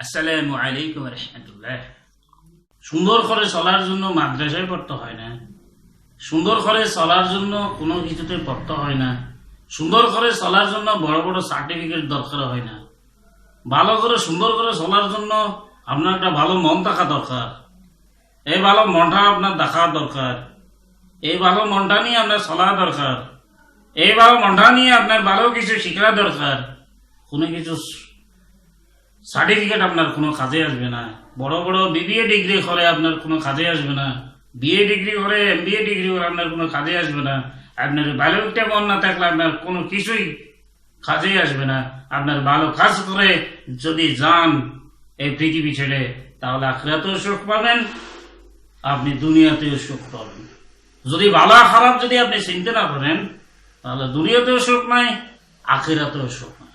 আসসালামু আলাইকুম রহমতুল্লাহ। সুন্দর করে চলার জন্য মাদ্রাসায় পড়তে হয় না। সুন্দর করে চলার জন্য কোনো কিছুতে পড়তে হয় না। সুন্দর করে চলার জন্য বড় বড় সার্টিফিকেট দরকার হয় না। ভালো করে সুন্দর করে চলার জন্য আপনার একটা ভালো মন থাকা দরকার। এই ভালো মনটা আপনার দেখা দরকার। এই ভালো মনটা নিয়ে আপনার চলা দরকার। এই ভালো মনটা নিয়ে আপনার ভালো কিছু শিখা দরকার। কোনো কিছু সার্টিফিকেট আপনার কোনো কাজে আসবে না। বড় বড় বিবিএ ডিগ্রি করে আপনার কোনো কাজে আসবে না। বিএ ডিগ্রি করে এম বিএ ডিগ্রি করে আপনার কোনো কাজে আসবে না। আপনার একটা মন না থাকলে আপনার কোনো কিছুই কাজেই আসবে না। আপনার ভালো কাজ করে যদি যান এই পৃথিবী ছেড়ে, তাহলে আখরাতেও সুখ পাবেন, আপনি দুনিয়াতেও সুখ পাবেন। যদি ভালো খারাপ যদি আপনি চিনতে না পারেন তাহলে দুনিয়াতেও সুখ নাই, আখেরাতেও সুখ নাই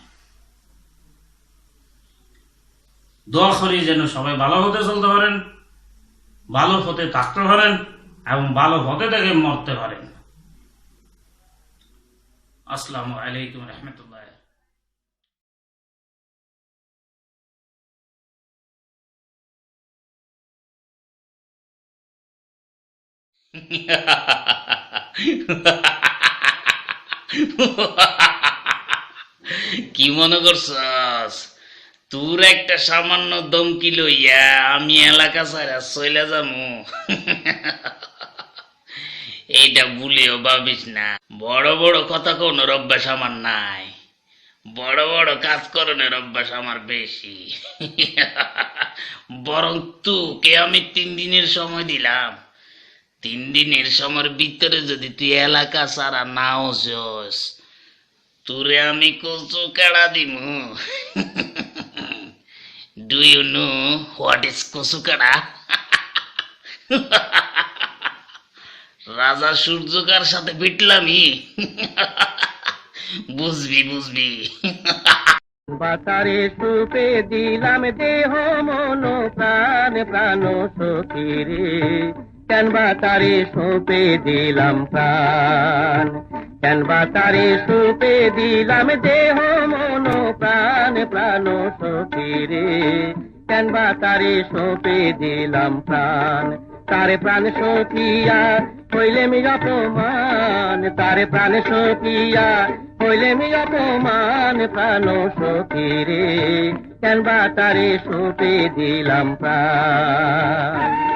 দোয়া করি যেন সবাই ভালো হতে চলতে পারেন, ভালো হতে থাকতে পারেন এবং ভালো হতে থেকে মরতে পারেন। আসসালামু আলাইকুম রহমতুল্লাহ। কি মনে করছস তোর একটা সামান্য দমকি লইয়া আমি এলাকা ছাড়া চলে যামু। এইটা ভুলেও ভাবিস না। বড় বড় কথা কোন অভ্যাস আমার নাই। বড় বড় কাজ করণের অভ্যাস আমার বেশি। বরং তোকে আমি তিন দিনের সময় দিলাম। তিন দিনের সময়ের ভিতরে যদি তুই এলাকা ছাড়া নাও যাস, তোরে আমি কচু কাড়া দিমু। Do you know what is কচু কাড়া রাজা সূর্যকার সাথে পিটলামি। বুঝবি বুঝবি। বাতারে সুপে দিলাম দেহ, মন, প্রাণ প্রাণ সখীরে। কেন বাতারে সুপে দিলাম প্রাণ? কেন বাতারে সুপে দিলাম দেহ, মন প্রাণ সখীরে। কেন বাতারে সুপে দিলাম প্রাণ? তারে প্রাণ সখিয়া হইলে মি অপমান তারে প্রাণ সখিয়া হইলে মি অপমান প্রাণ সখীরে, কেন বা তারে সুপে দিলাম প্রাণ?